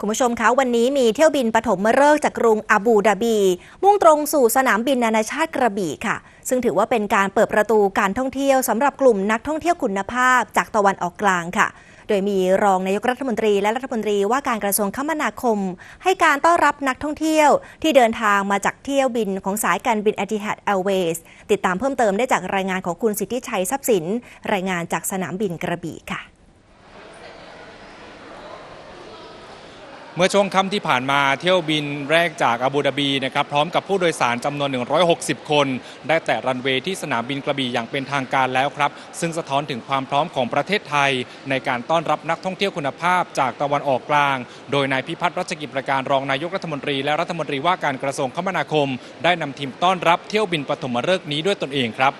คุณผู้ชมคะวันนี้มีเที่ยวบินปฐมฤกษ์จากกรุงอาบูดาบี มุ่งตรงสู่สนามบินนานาชาติกระบี่ค่ะ ซึ่งถือว่าเป็นการเปิดประตูการท่องเที่ยวสำหรับกลุ่มนักท่องเที่ยวคุณภาพจากตะวันออกกลางค่ะ โดยมีรองนายกรัฐมนตรีและรัฐมนตรีว่าการกระทรวงคมนาคม ให้การต้อนรับนักท่องเที่ยวที่เดินทางมาจากเที่ยวบินของสายการบิน Etihad Airways ติดตามเพิ่มเติมได้จากรายงานของคุณสิทธิชัยทรัพย์สิน รายงานจากสนามบินกระบี่ค่ะ เมื่อช่วงค่ำที่ผ่านมาเที่ยวบินแรกจากอาบูดาบีนะครับพร้อมกับผู้โดยสารจำนวน 160 คน ได้แต่รันเวย์ที่สนามบินกระบี่อย่างเป็นทางการแล้วครับ ซึ่งสะท้อนถึงความพร้อมของประเทศไทย ในการต้อนรับนักท่องเที่ยวคุณภาพจากตะวันออกกลาง โดยนายพิพัฒน์รัชกิจประการรองนายกรัฐมนตรีและรัฐมนตรีว่าการกระทรวงคมนาคม ได้นำทีมต้อนรับเที่ยวบินปฐมฤกษ์นี้ด้วยตนเองครับ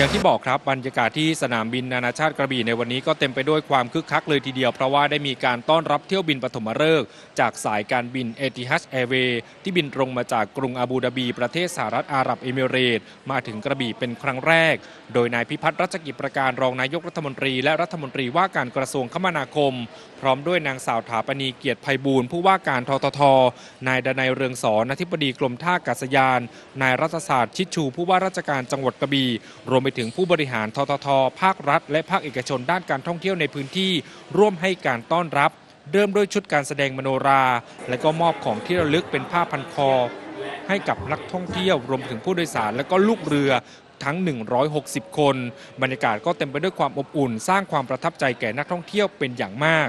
อย่างที่บอกครับบรรยากาศที่สนามบินนานาชาติกระบี่ในวันนี้ก็เต็มไปด้วยความคึกคักเลยทีเดียว เพราะว่าได้มีการต้อนรับเที่ยวบินปฐมฤกษ์จากสายการบินเอติฮัสแอร์เวย์ที่บินตรงมาจากกรุงอาบูดาบี ประเทศสหรัฐอาหรับเอมิเรต มาถึงกระบี่เป็นครั้งแรก โดยนายพิพัฒน์รัชกิจประการรองนายกรัฐมนตรี และรัฐมนตรีว่าการกระทรวงคมนาคม พร้อมด้วยนางสาวถาปณีเกียรติไพบูลผู้ว่าการททท นายดนัยเรืองสอนอธิบดีกรมท่าอากาศยาน นายรัฐศาสตร์ชิดชูผู้ว่าราชการจังหวัดกระบี่รวมไปถึงผู้บริหารททท ภาครัฐ และภาคเอกชนด้านการท่องเที่ยวในพื้นที่ ร่วมให้การต้อนรับ เริ่มด้วยชุดการแสดงมโนรา และก็มอบของที่ระลึกเป็นผ้าพันคอ ให้กับนักท่องเที่ยวรวมถึงผู้โดยสาร และก็ลูกเรือทั้ง 160 คน บรรยากาศก็เต็มไปด้วยความอบอุ่น สร้างความประทับใจแก่นักท่องเที่ยวเป็นอย่างมาก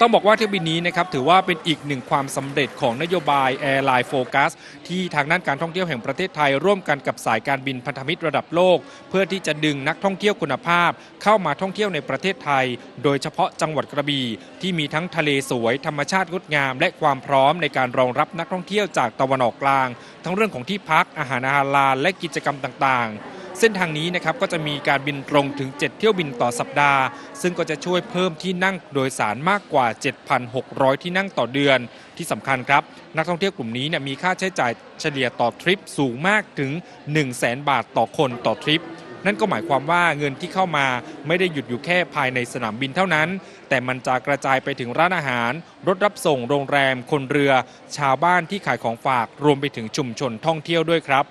ต้องบอกว่าเที่ยวบินนี้นะครับถือว่าเป็นอีกหนึ่งความสำเร็จของนโยบาย Airline Focus ที่ทางด้านการท่องเที่ยวแห่งประเทศไทย ร่วมกันกับสายการบินพันธมิตรระดับโลก เพื่อที่จะดึงนักท่องเที่ยวคุณภาพ เข้ามาท่องเที่ยวในประเทศไทย โดยเฉพาะจังหวัดกระบี่ที่มีทั้งทะเลสวยธรรมชาติงดงาม และความพร้อมในการรองรับนักท่องเที่ยวจากตะวันออกกลาง ทั้งเรื่องของที่พักอาหารอาหารลานและกิจกรรมต่างๆ เส้นทางนี้นะครับก็จะมีการบินตรงถึง 7 เที่ยวบินต่อสัปดาห์ ซึ่งก็จะช่วยเพิ่มที่นั่งโดยสารมากกว่า 7,600 ที่นั่งต่อเดือน ที่สำคัญครับ นักท่องเที่ยวกลุ่มนี้เนี่ยมีค่าใช้จ่ายเฉลี่ยต่อทริปสูงมากถึง 100,000บาทต่อคนต่อทริปนั่นก็หมายความว่าเงินที่เข้ามาไม่ได้หยุดอยู่แค่ภายในสนามบินเท่านั้น แต่มันจะกระจายไปถึงร้านอาหาร รถรับส่งโรงแรม คนเรือ ชาวบ้านที่ขายของฝากรวมไปถึงชุมชนท่องเที่ยวด้วยครับ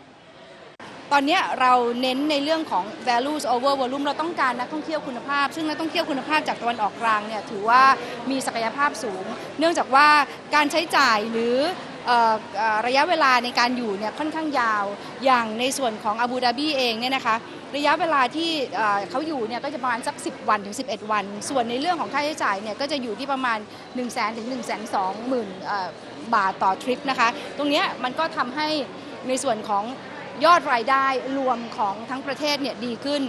ตอนนี้เราเน้นในเรื่องของ values over volume เราต้องการนักท่องเที่ยวคุณภาพ ซึ่งนักท่องเที่ยวคุณภาพจากตะวันออกกลางเนี่ยถือว่ามีศักยภาพสูง เนื่องจากว่าการใช้จ่ายหรือระยะเวลาในการอยู่เนี่ยค่อนข้างยาว อย่างในส่วนของอาบูดาบีเองเนี่ยนะคะระยะเวลาที่เขาอยู่เนี่ยก็จะประมาณสัก 10 วันถึง 11 วัน ส่วนในเรื่องของค่าใช้จ่ายเนี่ยก็จะอยู่ที่ประมาณ 1 0 0 0 0แถึง1 2 0 0 0 0 บาทต่อทริปนะคะ ตรงนี้มันก็ทำให้ในส่วนของ ยอดรายได้รวมของทั้งประเทศเนี่ยดีขึ้น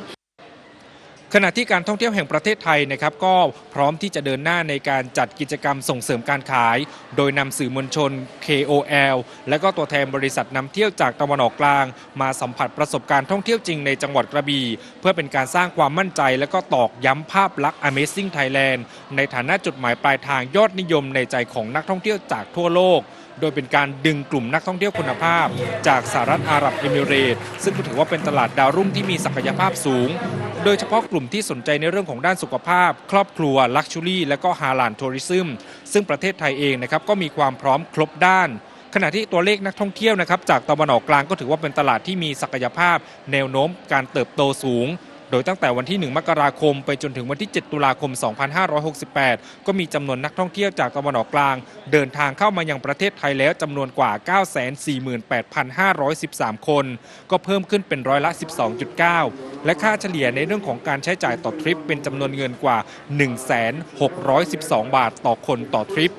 ขณะที่การท่องเที่ยวแห่งประเทศไทยนะครับก็พร้อมที่จะเดินหน้าในการจัดกิจกรรมส่งเสริมการขาย โดยนำสื่อมวลชน KOL และก็ตัวแทนบริษัทนำเที่ยวจากตะวันออกกลาง มาสัมผัสประสบการณ์ท่องเที่ยวจริงในจังหวัดกระบี่เพื่อเป็นการสร้างความมั่นใจ และก็ตอกย้ำภาพลักษณ์ Amazing Thailand ในฐานะจุดหมายปลายทางยอดนิยมในใจของนักท่องเที่ยวจากทั่วโลก โดยเป็นการดึงกลุ่มนักท่องเที่ยวคุณภาพ จากสหรัฐอาหรับเอมิเรตส์ซึ่งก็ถือว่าเป็นตลาดดาวรุ่งที่มีศักยภาพสูง โดยเฉพาะกลุ่มที่สนใจในเรื่องของด้านสุขภาพ ครอบครัว ลักชูรี่ และก็ฮาลานทัวริซึมซึ่งประเทศไทยเองนะครับก็มีความพร้อมครบด้านขณะที่ตัวเลขนักท่องเที่ยวนะครับจากตะวันออกกลางก็ถือว่าเป็นตลาดที่มีศักยภาพ แนวโน้มการเติบโตสูง โดยตั้งแต่วันที่ 1 มกราคม ไปจนถึงวันที่ 7 ตุลาคม 2568 ก็มีจำนวนนักท่องเที่ยวจากตะวันออกกลาง เดินทางเข้ามายังประเทศไทยแล้วจำนวนกว่า 948,513 คน ก็เพิ่มขึ้นเป็นร้อยละ 12.9 และค่าเฉลี่ยในเรื่องของการใช้จ่ายต่อทริปเป็นจำนวนเงินกว่า 1,612 บาทต่อคนต่อทริป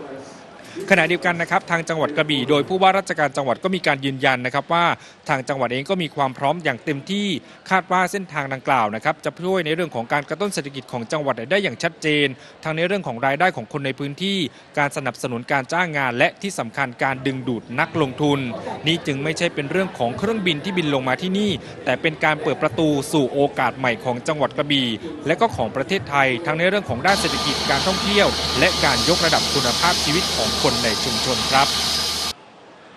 ขณะเดียวกันนะครับทางจังหวัดกระบี่โดยผู้ว่าราชการจังหวัดก็มีการยืนยันนะครับว่าทางจังหวัดเองก็มีความพร้อมอย่างเต็มที่คาดว่าเส้นทางดังกล่าวนะครับจะช่วยในเรื่องของการกระตุ้นเศรษฐกิจของจังหวัดได้อย่างชัดเจน ทั้งในเรื่องของรายได้ของคนในพื้นที่การสนับสนุนการจ้างงาน และที่สำคัญการดึงดูดนักลงทุน นี่จึงไม่ใช่เป็นเรื่องของเครื่องบินที่บินลงมาที่นี่ แต่เป็นการเปิดประตูสู่โอกาสใหม่ของจังหวัดกระบี่และก็ของประเทศไทย ทั้งในเรื่องของด้านเศรษฐกิจการท่องเที่ยว และการยกระดับคุณภาพชีวิตของคนในชุมชนครับ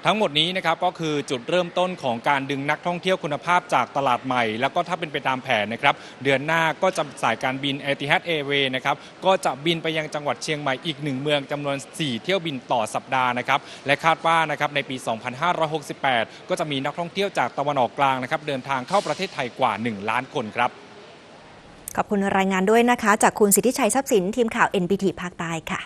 ทั้งหมดนี้นะครับก็คือจุดเริ่มต้นของการดึงนักท่องเที่ยวคุณภาพจากตลาดใหม่ แล้วก็ถ้าเป็นไปตามแผนนะครับ เดือนหน้าก็จะสายการบิน e t i h a d Airways นะครับก็จะบินไปยังจังหวัดเชียงใหม่อีกหนึ่งเมืองจำนวน 4 เที่ยวบินต่อสัปดาห์นะครับและคาดว่านะครับในปี 2568 ก็จะมีนักท่องเที่ยวจากตะวันออกกลางนะครับเดินทางเข้าประเทศไทยกว่า 1 ล้านคนครับขอบคุณรายงานด้วยนะคะ จากคุณสิทธิชัยทรัพย์สินทีมข่าว NPT ภาคใต้ค่ะ